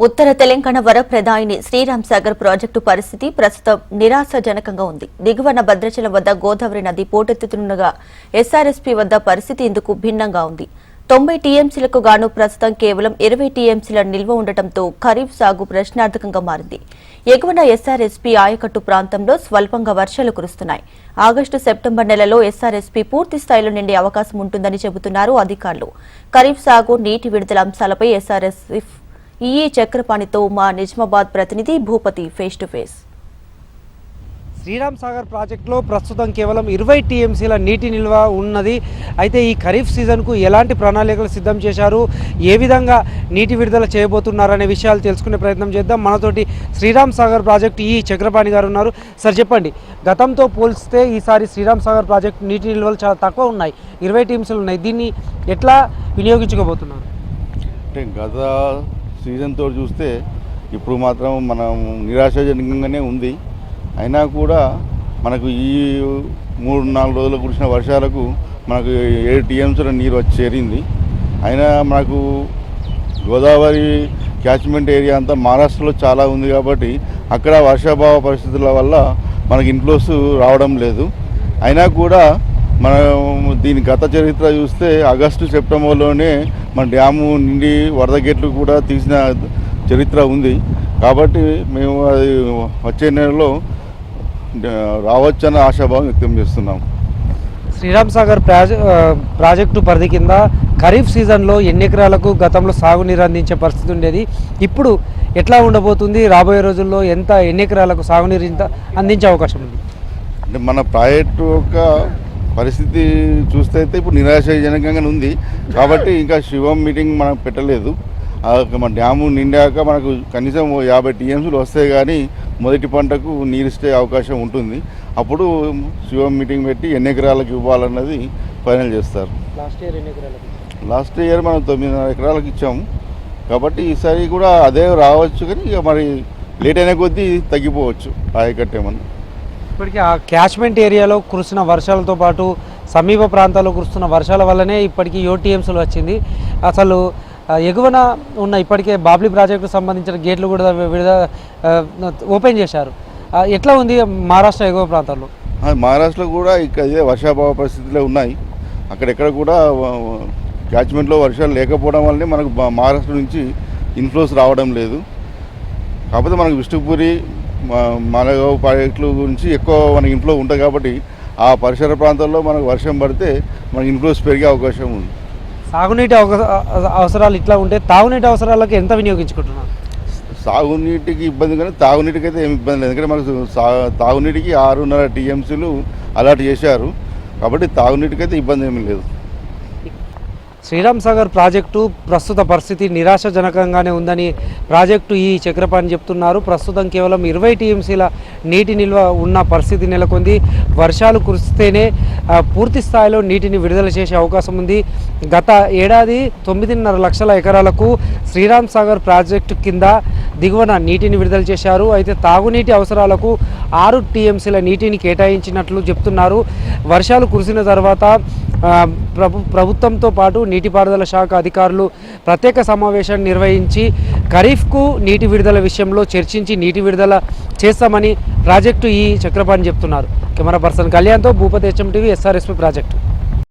ఉత్తర తెలంగాణ వరప్రదాయిని శ్రీరామ్ సాగర్ ప్రాజెక్టు పరిస్థితి ప్రస్తుతం నిరాశాజనకంగా ఉంది. దిగువన భద్రాచలం వద్ద గోదావరి నది పోటెత్తుతుండగా ఎస్ఆర్ఎస్పీ వద్ద పరిస్థితి ఇందుకు భిన్నంగా ఉంది. తొంభై టీఎంసీలకు గాను ప్రస్తుతం కేవలం ఇరవై టీఎంసీల నిల్వ ఉండటంతో ఖరీఫ్ సాగు ప్రశ్నార్థకంగా మారింది. ఎగువన ఎస్ఆర్ఎస్పీ ఆయకట్టు ప్రాంతంలో స్వల్పంగా వర్షాలు కురుస్తున్నాయి. ఆగస్టు సెప్టెంబర్ నెలలో ఎస్ఆర్ఎస్పీ పూర్తి స్థాయిలో నిండే అవకాశం ఉంటుందని చెబుతున్నారు అధికారులు. ఖరీఫ్ సాగు నీటి విడుదల అంశాలపై ఎస్ఆర్ఎస్ ఈఈ చక్రపాణితో మా నిజామాబాద్ ప్రతినిధి Bhupathi face to face Sriram Sagar ప్రాజెక్టులో ప్రస్తుతం కేవలం ఇరవై టీఎంసీల నీటి నిల్వ ఉన్నది. అయితే ఈ ఖరీఫ్ సీజన్కు ఎలాంటి ప్రణాళికలు సిద్ధం చేశారు? ఏ విధంగా నీటి విడుదల చేయబోతున్నారనే విషయాలు తెలుసుకునే ప్రయత్నం చేద్దాం. మనతోటి శ్రీరామ్ సాగర్ ప్రాజెక్టు ఈ చక్రపాణి గారు ఉన్నారు. సార్ చెప్పండి. గతంతో పోల్స్తే ఈసారి శ్రీరామ్ సాగర్ ప్రాజెక్టు నీటి నిల్వలు చాలా తక్కువ ఉన్నాయి. ఇరవై టీఎంసీలు ఉన్నాయి. దీన్ని ఎట్లా వినియోగించుకోబోతున్నారు? అంటే గత సీజన్తో చూస్తే ఇప్పుడు మాత్రం మనం నిరాశాజనకంగానే ఉంది. అయినా కూడా మనకు ఈ మూడు నాలుగు రోజులు కురిసిన వర్షాలకు మనకు ఏడు టీఎంసీల నీరు వచ్చి చేరింది. అయినా మనకు గోదావరి క్యాచ్మెంట్ ఏరియా అంతా మహారాష్ట్రలో చాలా ఉంది కాబట్టి అక్కడ వర్షాభావ పరిస్థితుల వల్ల మనకి ఇన్ఫ్లోస్ రావడం లేదు. అయినా కూడా మనం దీని గత చరిత్ర చూస్తే ఆగస్టు సెప్టెంబర్లోనే మన డ్యాము నిండి వరద గేట్లు కూడా తీసిన చరిత్ర ఉంది. కాబట్టి మేము అది వచ్చే నెలలో రావచ్చన్న ఆశాభావం వ్యక్తం చేస్తున్నాం. శ్రీరామ్ సాగర్ ప్రాజెక్టు పరిధి కింద ఖరీఫ్ సీజన్లో ఎన్ని ఎకరాలకు గతంలో సాగునీరు అందించే పరిస్థితి ఉండేది. ఇప్పుడు ఎట్లా ఉండబోతుంది? రాబోయే రోజుల్లో ఎంత ఎన్ని ఎకరాలకు సాగునీరు ఇంత అందించే అవకాశం ఉంది? అంటే మన ప్రాజెక్టు యొక్క పరిస్థితి చూస్తే అయితే ఇప్పుడు నిరాశాజనకంగానే ఉంది. కాబట్టి ఇంకా శివం మీటింగ్ మనం పెట్టలేదు. ఆ యొక్క మన డ్యాము నిండాక మనకు కనీసం యాభై టీఎంసీలు వస్తాయి కానీ మొదటి పంటకు నీరు ఇస్తే అవకాశం ఉంటుంది. అప్పుడు శివం మీటింగ్ పెట్టి ఎన్ని ఎకరాలకు ఇవ్వాలన్నది ఫైనల్ చేస్తారు. లాస్ట్ ఇయర్ ఎన్ని ఎకరాలకు లాస్ట్ ఇయర్ మనం తొమ్మిదిన్నర ఎకరాలకు ఇచ్చాము. కాబట్టి ఈసారి కూడా అదే రావచ్చు కానీ ఇక మరి లేట్ అయిన కొద్దీ తగ్గిపోవచ్చు ఆయకట్టేమన్నా ఇప్పటికీ ఆ క్యాచ్మెంట్ ఏరియాలో కురిసిన వర్షాలతో పాటు సమీప ప్రాంతాల్లో కురుస్తున్న వర్షాల వల్లనే ఇప్పటికీ టీఎంసీలు వచ్చింది. అసలు ఎగువన ఉన్న ఇప్పటికే బాబ్లీ ప్రాజెక్టుకు సంబంధించిన గేట్లు కూడా విడుదల ఓపెన్ చేశారు. ఎట్లా ఉంది మహారాష్ట్ర ఎగువ ప్రాంతాల్లో? మహారాష్ట్రలో కూడా ఇక్కడ ఇదే వర్షాభావ పరిస్థితులే ఉన్నాయి. అక్కడెక్కడ కూడా క్యాచ్మెంట్లో వర్షాలు లేకపోవడం వల్లనే మనకు మహారాష్ట్ర నుంచి ఇన్ఫ్లోస్ రావడం లేదు. కాకపోతే మనకు విష్ణుపురి మా- మాలగావ్ ప్రాజెక్టుల గురించి ఎక్కువ మనకి ఇన్ఫ్లో ఉంటుంది కాబట్టి ఆ పరిసర ప్రాంతాల్లో మనకు వర్షం పడితే మనకి ఇన్ఫ్లోస్ పెరిగే అవకాశం ఉంది. సాగునీటి అవసరాలు ఇట్లా ఉంటే తాగునీటి అవసరాలకు ఎంత వినియోగించుకుంటున్నారు? సాగునీటికి ఇబ్బంది కానీ తాగునీటికి అయితే ఏమి ఇబ్బంది లేదు. ఎందుకంటే మనకు సా తాగునీటికి ఆరున్నర టీఎంసీలు అలాట్ చేశారు. కాబట్టి తాగునీటికి అయితే ఇబ్బంది ఏమీ లేదు. శ్రీరామ్ సాగర్ ప్రాజెక్టు ప్రస్తుత పరిస్థితి నిరాశాజనకంగానే ఉందని ప్రాజెక్టు ఈ చక్రపాణి చెప్తున్నారు. ప్రస్తుతం కేవలం ఇరవై టీఎంసీల నీటి నిల్వ ఉన్న పరిస్థితి నెలకొంది. వర్షాలు కురిస్తేనే పూర్తి స్థాయిలో నీటిని విడుదల చేసే అవకాశం ఉంది. గత ఏడాది తొమ్మిదిన్నర లక్షల ఎకరాలకు శ్రీరామ్ సాగర్ ప్రాజెక్టు కింద దిగువన నీటిని విడుదల చేశారు. అయితే తాగునీటి అవసరాలకు ఆరు టీఎంసీల నీటిని కేటాయించినట్లు చెప్తున్నారు. వర్షాలు కురిసిన తర్వాత ప్రభు ప్రభుత్వంతో పాటు నీటిపారుదల శాఖ అధికారులు ప్రత్యేక సమావేశాన్ని నిర్వహించి ఖరీఫ్కు నీటి విడుదల విషయంలో చర్చించి నీటి విడుదల చేస్తామని ప్రాజెక్టు ఈ చక్రపాణి చెప్తున్నారు. కెమెరా పర్సన్ కళ్యాణ్తో Bhupathi HM TV SRSP project.